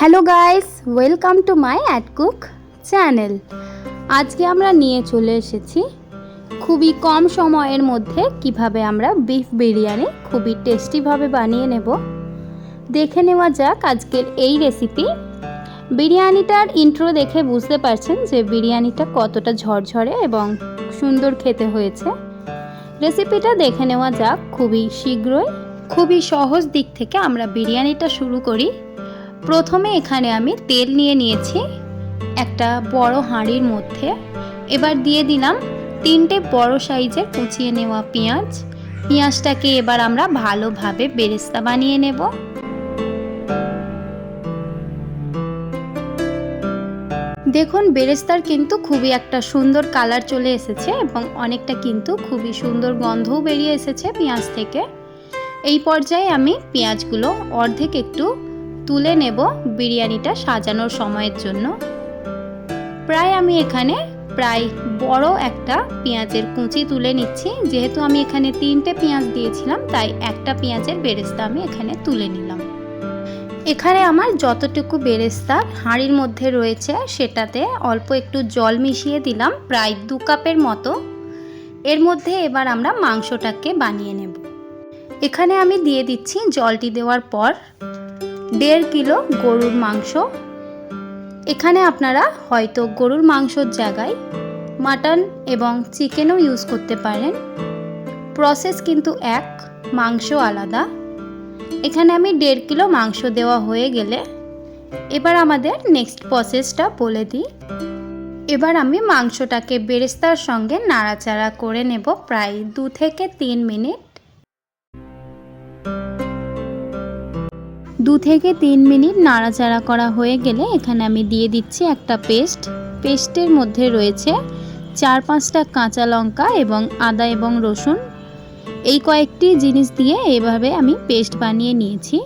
Hello guys, welcome to my ad cook channel. আজকে আমরা নিয়ে চলে এসেছি খুবই কম সময়ের মধ্যে কীভাবে আমরা বিফ বিরিয়ানি খুবই টেস্টিভাবে বানিয়ে নেব। দেখে নেওয়া যাক আজকের এই রেসিপি। বিরিয়ানিটার ইন্ট্রো দেখে বুঝতে পারছেন যে বিরিয়ানিটা কতটা ঝরঝরে এবং সুন্দর খেতে হয়েছে। রেসিপিটা দেখে নেওয়া যাক খুবই শীঘ্রই। খুবই সহজ দিক থেকে আমরা বিরিয়ানিটা শুরু করি। প্রথমে এখানে আমি তেল নিয়ে নিয়েছি একটা বড় হাঁড়ির মধ্যে। এবার দিয়ে দিলাম তিনটে বড় সাইজের কুচিয়ে নেওয়া পেঁয়াজ। পেঁয়াজটাকে এবার আমরা ভালোভাবে বেরেস্তা বানিয়ে নেব। দেখুন, বেরেস্তার কিন্তু খুবই একটা সুন্দর কালার চলে এসেছে এবং অনেকটা কিন্তু খুবই সুন্দর গন্ধও বেরিয়ে এসেছে পেঁয়াজ থেকে। এই পর্যায়ে আমি পেঁয়াজগুলো অর্ধেক একটু তুলে নেব বিরিয়ানিটা সাজানোর সময়ের জন্য। প্রায় আমি এখানে প্রায় বড় একটা পেঁয়াজের কুচি তুলে নিচ্ছি। যেহেতু আমি এখানে তিনটে পেঁয়াজ দিয়েছিলাম, তাই একটা পেঁয়াজের বেরেস্তা আমি এখানে তুলে নিলাম। এখানে আমার যতটুকু বেরেস্তা হাঁড়ির মধ্যে রয়েছে, সেটাতে অল্প একটু জল মিশিয়ে দিলাম, প্রায় দু কাপের মতো। এর মধ্যে এবার আমরা মাংসটাকে বানিয়ে নেব। এখানে আমি দিয়ে দিচ্ছি জলটি দেওয়ার পর দেড় কিলো গরুর মাংস। এখানে আপনারা হয়তো গরুর মাংসর জায়গায় মাটন এবং চিকেনও ইউজ করতে পারেন। প্রসেস কিন্তু এক, মাংস আলাদা। এখানে আমি দেড় কিলো মাংস দেওয়া হয়ে গেলে এবার আমাদের নেক্সট প্রসেসটা বলে দিই। এবার আমি মাংসটাকে বেরেস্তার সঙ্গে নাড়াচাড়া করে নেব প্রায় দু থেকে তিন মিনিট। দু থেকে তিন মিনিট নাড়াচাড়া করা হয়ে গেলে এখানে আমি দিয়ে দিচ্ছি একটা পেস্ট। পেস্টের মধ্যে রয়েছে চার পাঁচটা কাঁচা লঙ্কা এবং আদা এবং রসুন। এই কয়েকটি জিনিস দিয়ে এভাবে আমি পেস্ট বানিয়ে নিয়েছি।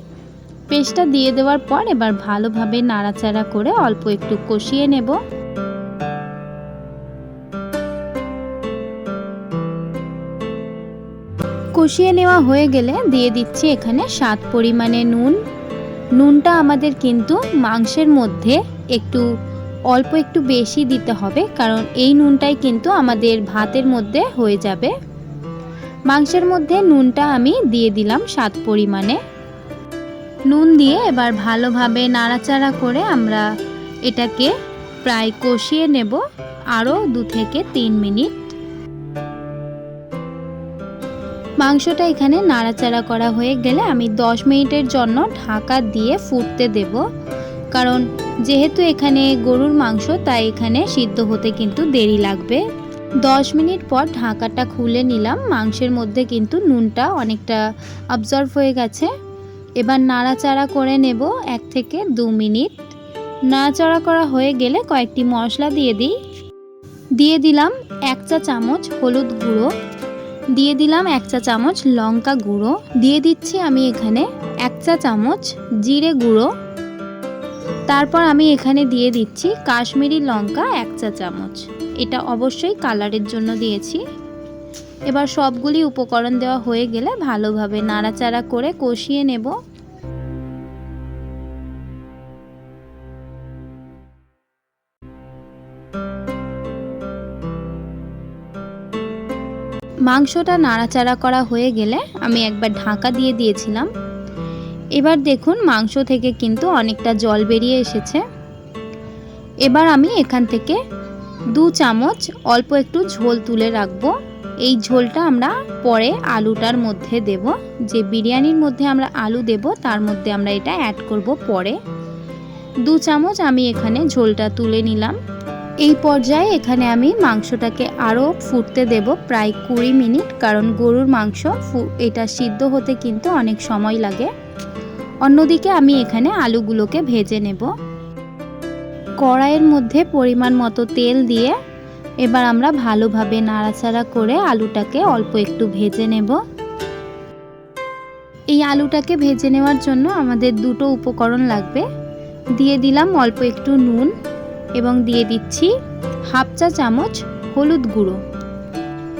পেস্টটা দিয়ে দেওয়ার পর এবার ভালোভাবে নাড়াচাড়া করে অল্প একটু কষিয়ে নেব। কষিয়ে নেওয়া হয়ে গেলে দিয়ে দিচ্ছি এখানে স্বাদ পরিমাণে নুন। নুনটা আমাদের কিন্তু মাংসের মধ্যে একটু অল্প একটু বেশি দিতে হবে, কারণ এই নুনটাই কিন্তু আমাদের ভাতের মধ্যে হয়ে যাবে। মাংসের মধ্যে নুনটা আমি দিয়ে দিলাম স্বাদ পরিমাণে। নুন দিয়ে এবার ভালোভাবে নাড়াচাড়া করে আমরা এটাকে প্রায় কষিয়ে নেব আরও দু থেকে তিন মিনিট। মাংসটা এখানে নাড়াচাড়া করা হয়ে গেলে আমি 10 মিনিটের জন্য ঢাকা দিয়ে ফুটতে দেব। কারণ যেহেতু এখানে গরুর মাংস, তাই এখানে সিদ্ধ হতে কিন্তু দেরি লাগবে। 10 মিনিট পর ঢাকাটা খুলে নিলাম। মাংসের মধ্যে কিন্তু নুনটা অনেকটা অবজর্ভ হয়ে গেছে। এবার নাড়াচাড়া করে নেব এক থেকে দু মিনিট। নাড়াচাড়া করা হয়ে গেলে কয়েকটি মশলা দিয়ে দিই। দিয়ে দিলাম এক চা চামচ হলুদ গুঁড়ো। দিয়ে দিলাম এক চা চামচ লঙ্কা গুঁড়ো। দিয়ে দিচ্ছি আমি এখানে এক চা চামচ জিরে গুঁড়ো। তারপর আমি এখানে দিয়ে দিচ্ছি কাশ্মীরি লঙ্কা এক চা চামচ। এটা অবশ্যই কালারের জন্য দিয়েছি। এবার সবগুলি উপকরণ দেওয়া হয়ে গেলে ভালোভাবে নাড়াচাড়া করে কষিয়ে নেব। মাংসটা নাড়াচাড়া করা হয়ে গেলে আমি একবার ঢাকা দিয়ে দিয়েছিলাম। এবার দেখুন মাংস থেকে কিন্তু অনেকটা জল বেরিয়ে এসেছে। এবার আমি এখান থেকে দু চামচ অল্প একটু ঝোল তুলে রাখব। এই ঝোলটা আমরা পরে আলুটার মধ্যে দেব। যে বিরিয়ানির মধ্যে আমরা আলু দেব, তার মধ্যে আমরা এটা অ্যাড করব পরে। দু চামচ আমি এখানে ঝোলটা তুলে নিলাম। এই পর্যায়ে এখানে আমি মাংসটাকে আরও ফুটতে দেব প্রায় কুড়ি মিনিট, কারণ গরুর মাংস এটা সিদ্ধ হতে কিন্তু অনেক সময় লাগে। অন্যদিকে আমি এখানে আলুগুলোকে ভেজে নেব। কড়াইয়ের মধ্যে পরিমাণ মতো তেল দিয়ে এবার আমরা ভালোভাবে নাড়াচাড়া করে আলুটাকে অল্প একটু ভেজে নেব। এই আলুটাকে ভেজে নেওয়ার জন্য আমাদের দুটো উপকরণ লাগবে। দিয়ে দিলাম অল্প একটু নুন। এবং দিয়ে দিচ্ছি হাফ চা চামচ হলুদ গুঁড়ো।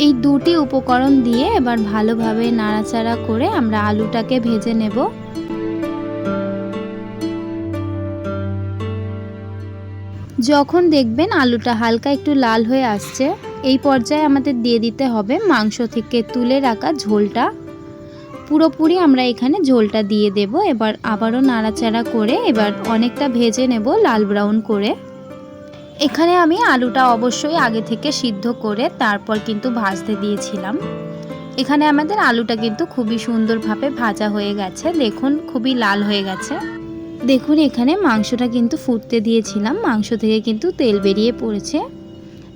এই দুটি উপকরণ দিয়ে এবার ভালোভাবে নাড়াচাড়া করে আমরা আলুটাকে ভেজে নেব। যখন দেখবেন আলুটা হালকা একটু লাল হয়ে আসছে, এই পর্যায়ে আমাদের দিয়ে দিতে হবে মাংস থেকে তুলে রাখা ঝোলটা। পুরোপুরি আমরা এখানে ঝোলটা দিয়ে দেব। এবার আবারও নাড়াচাড়া করে এবার অনেকটা ভেজে নেব লাল ব্রাউন করে। এখানে আমি আলুটা অবশ্যই আগে থেকে সিদ্ধ করে তারপর কিন্তু ভাজতে দিয়েছিলাম। এখানে আমাদের আলুটা কিন্তু খুবই সুন্দরভাবে ভাজা হয়ে গেছে। দেখুন, খুবই লাল হয়ে গেছে। দেখুন, এখানে মাংসটা কিন্তু ফুটতে দিয়েছিলাম। মাংস থেকে কিন্তু তেল বেরিয়ে পড়েছে।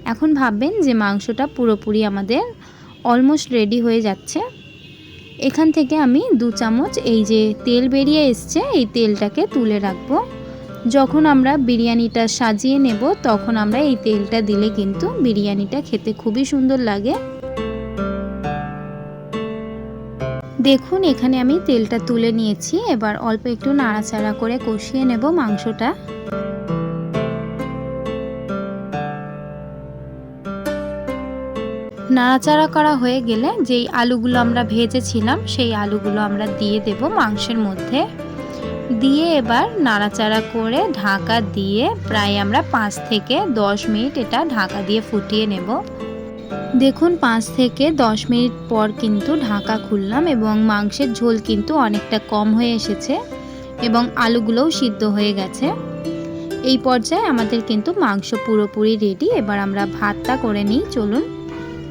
এখন ভাববেন যে মাংসটা পুরোপুরি আমাদের অলমোস্ট রেডি হয়ে যাচ্ছে। এখান থেকে আমি দু চামচ এই যে তেল বেরিয়ে এসছে, এই তেলটাকে তুলে রাখব। যখন আমরা বিরিয়ানিটা সাজিয়ে নেব, তখন আমরা এই তেলটা দিলে কিন্তু বিরিয়ানিটা খেতে খুবই সুন্দর লাগে। দেখুন, এখানে আমি তেলটা তুলে নিয়েছি। এবার অল্প একটু নাড়াচাড়া করে কষিয়ে নেব মাংসটা। নাড়াচাড়া করা হয়ে গেলে যেই আলুগুলো আমরা ভেজেছিলাম, সেই আলুগুলো আমরা দিয়ে দেব মাংসের মধ্যে। দিয়ে এবার নাড়াচাড়া করে ঢাকা দিয়ে প্রায় আমরা পাঁচ থেকে দশ মিনিট এটা ঢাকা দিয়ে ফুটিয়ে নেব। দেখুন, পাঁচ থেকে দশ মিনিট পর কিন্তু ঢাকা খুললাম এবং মাংসের ঝোল কিন্তু অনেকটা কম হয়ে এসেছে এবং আলুগুলোও সিদ্ধ হয়ে গেছে। এই পর্যায়ে আমাদের কিন্তু মাংস পুরোপুরি রেডি এবার আমরা ভাতটা করে নিই। চলুন,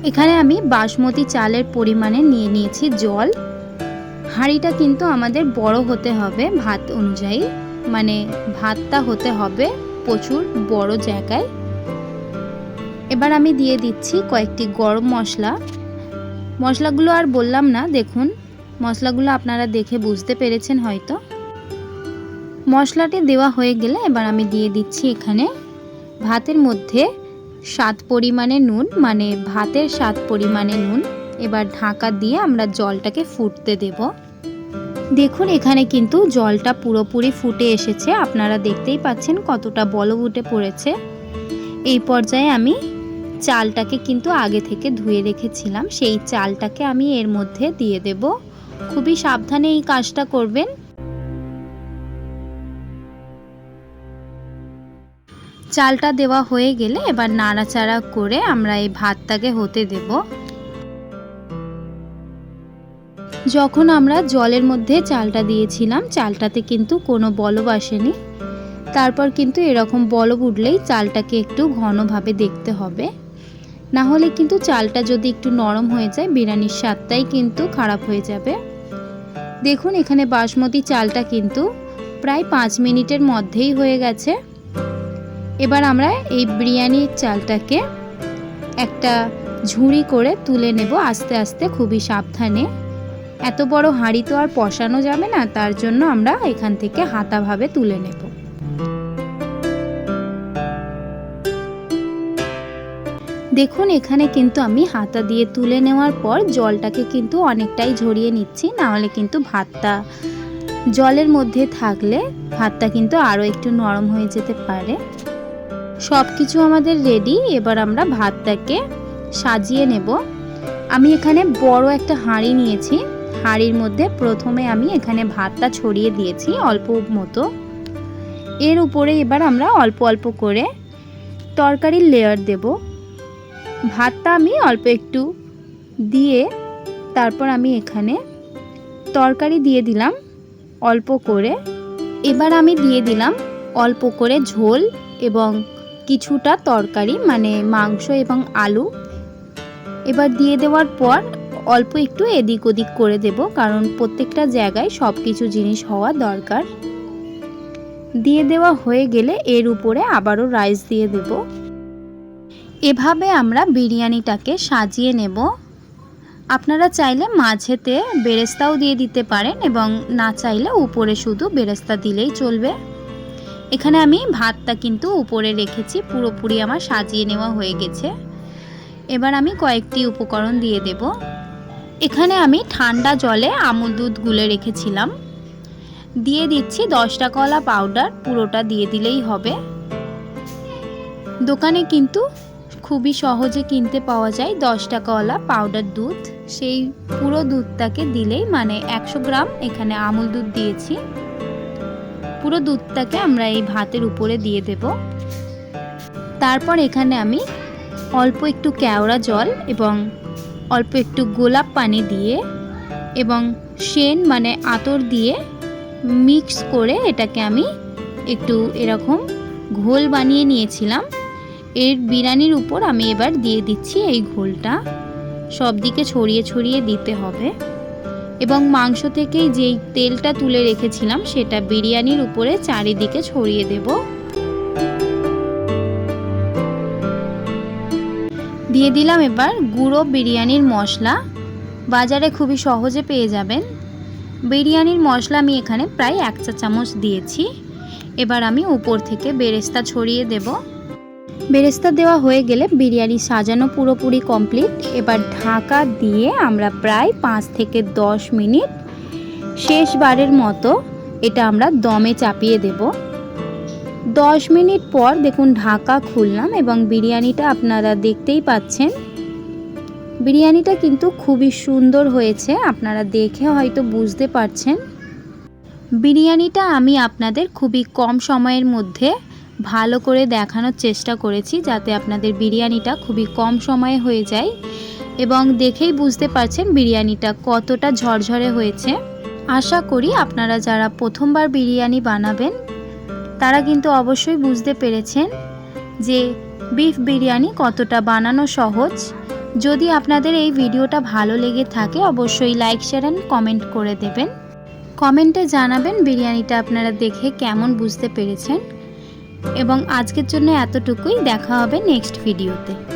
এখানে আমি বাসমতি চালের পরিমাণে নিয়ে নিয়েছি জল। হাঁড়িটা কিন্তু আমাদের বড় হতে হবে ভাত অনুযায়ী। মানে ভাতটা হতে হবে প্রচুর বড় জায়গায়। এবার আমি দিয়ে দিচ্ছি কয়েকটি গরম মশলা। মশলাগুলো আর বললাম না, দেখুন, মশলাগুলো আপনারা দেখে বুঝতে পেরেছেন হয়তো। মশলাটি দেওয়া হয়ে গেলে এবার আমি দিয়ে দিচ্ছি এখানে ভাতের মধ্যে স্বাদ পরিমাণে নুন মানে ভাতের স্বাদ পরিমাণে নুন। এবার ঢাকা দিয়ে আমরা জলটাকে ফুটতে দেব। দেখুন, এখানে কিন্তু জলটা পুরোপুরি ফুটে এসেছে। আপনারা দেখতেই পাচ্ছেন কতটা বলব উঠে পড়েছে। এই পর্যায়ে আমি চালটাকে কিন্তু আগে থেকে ধুয়ে রেখেছিলাম। সেই চালটাকে আমি এর মধ্যে দিয়ে দেব। খুবই সাবধানে এই কাজটা করবেন। চালটা দেওয়া হয়ে গেলে এবার নাড়াচাড়া করে আমরা এই ভাতটাকে হতে দেব। যখন আমরা জলের মধ্যে চালটা দিয়েছিলাম, চালটাতে কিন্তু কোনো বলব আসেনি। তারপর কিন্তু এরকম বলব উঠলেই চালটাকে একটু ঘনভাবে দেখতে হবে। না হলে কিন্তু চালটা যদি একটু নরম হয়ে যায় বিরিয়ানির স্বাদটাই কিন্তু খারাপ হয়ে যাবে। দেখুন, এখানে বাসমতি চালটা কিন্তু প্রায় পাঁচ মিনিটের মধ্যেই হয়ে গেছে। এবার আমরা এই বিরিয়ানির চালটাকে একটা ঝুড়ি করে তুলে নেব আস্তে আস্তে, খুবই সাবধানে। এত বড় হাঁড়ি তো আর পশানো যাবে না, তার জন্য আমরা এখান থেকে হাতাভাবে তুলে নেব। দেখুন, এখানে কিন্তু আমি হাতা দিয়ে তুলে নেওয়ার পর জলটাকে কিন্তু অনেকটাই ঝরিয়ে নিচ্ছি নাহলে কিন্তু ভাতটা জলের মধ্যে থাকলে ভাতটা কিন্তু আরও একটু নরম হয়ে যেতে পারে। সব কিছু আমাদের রেডি, এবার আমরা ভাতটাকে সাজিয়ে নেব। আমি এখানে বড় একটা হাঁড়ি নিয়েছি হাঁড়ির মধ্যে প্রথমে আমি এখানে ভাতটা ছড়িয়ে দিয়েছি অল্প মতো। এর উপরে এবার আমরা অল্প অল্প করে তরকারির লেয়ার দেব। ভাতটা আমি অল্প একটু দিয়ে তারপর আমি এখানে তরকারি দিয়ে দিলাম অল্প করে। এবার আমি দিয়ে দিলাম অল্প করে ঝোল এবং কিছুটা তরকারি মানে মাংস এবং আলু। এবার দিয়ে দেওয়ার পর অল্প একটু এদিক ওদিক করে দেব, কারণ প্রত্যেকটা জায়গায় সব কিছু জিনিস হওয়া দরকার। দিয়ে দেওয়া হয়ে গেলে এর উপরে আবারও রাইস দিয়ে দেব। এভাবে আমরা বিরিয়ানিটাকে সাজিয়ে নেব। আপনারা চাইলে মাঝেতে বেরেস্তাও দিয়ে দিতে পারেন এবং না চাইলে উপরে শুধু বেরেস্তা দিলেই চলবে। এখানে আমি ভাতটা কিন্তু উপরে রেখেছি, পুরোপুরি আমার সাজিয়ে নেওয়া হয়ে গেছে। এবার আমি কয়েকটি উপকরণ দিয়ে দেব। এখানে আমি ঠান্ডা জলে আমুল দুধ গুলে রেখেছিলাম। দিয়ে দিচ্ছি দশটা কলা পাউডার, পুরোটা দিয়ে দিলেই হবে। দোকানে কিন্তু খুবই সহজে কিনতে পাওয়া যায় দশটা কলা পাউডার দুধ। সেই পুরো দুধটাকে দিলেই মানে একশো গ্রাম এখানে আমুল দুধ দিয়েছি। পুরো দুধটাকে আমরা এই ভাতের উপরে দিয়ে দেব। তারপর এখানে আমি অল্প একটু কেওড়া জল এবং অল্প একটু গোলাপ পানি দিয়ে এবং সেন মানে আতর দিয়ে মিক্স করে এটাকে আমি একটু এরকম ঘোল বানিয়ে নিয়েছিলাম। এর বিরিয়ানির উপর আমি এবার দিয়ে দিচ্ছি এই ঘোলটা। সব দিকে ছড়িয়ে ছড়িয়ে দিতে হবে। এবং মাংস থেকেই যেই তেলটা তুলে রেখেছিলাম সেটা বিরিয়ানির উপরে চারিদিকে ছড়িয়ে দেব। দিয়ে দিলাম এবার গুঁড়ো বিরিয়ানির মশলা। বাজারে খুবই সহজে পেয়ে যাবেন। বিরিয়ানির মশলা আমি এখানে প্রায় এক চা চামচ দিয়েছি। এবার আমি উপর থেকে বেরেস্তা ছড়িয়ে দেব। বেরেস্তা দেওয়া হয়ে গেলে বিরিয়ানি সাজানো পুরোপুরি কমপ্লিট। এবার ঢাকা দিয়ে আমরা প্রায় পাঁচ থেকে দশ মিনিট শেষবারের মতো এটা আমরা দমে চাপিয়ে দেব। দশ মিনিট পর দেখুন ঢাকা খুললাম এবং বিরিয়ানিটা আপনারা দেখতেই পাচ্ছেন। বিরিয়ানিটা কিন্তু খুবই সুন্দর হয়েছে, আপনারা দেখে হয়তো বুঝতে পারছেন। বিরিয়ানিটা আমি আপনাদের খুবই কম সময়ের মধ্যে ভালো করে দেখানোর চেষ্টা করেছি যাতে আপনাদের বিরিয়ানিটা খুবই কম সময়ে হয়ে যায় এবং দেখেই বুঝতে পারছেন বিরিয়ানিটা কতটা ঝরঝরে হয়েছে। আশা করি আপনারা যারা প্রথমবার বিরিয়ানি বানাবেন তারা কিন্তু অবশ্যই বুঝতে পেরেছেন যে বিফ বিরিয়ানি কতটা বানানো সহজ। যদি আপনাদের এই ভিডিওটা ভালো লেগে থাকে, অবশ্যই লাইক, শেয়ার অ্যান্ড কমেন্ট করে দেবেন। কমেন্টে জানাবেন বিরিয়ানিটা আপনারা দেখে কেমন বুঝতে পেরেছেন। এবং আজকের জন্য এতটুকুই। দেখা হবে নেক্সট ভিডিওতে।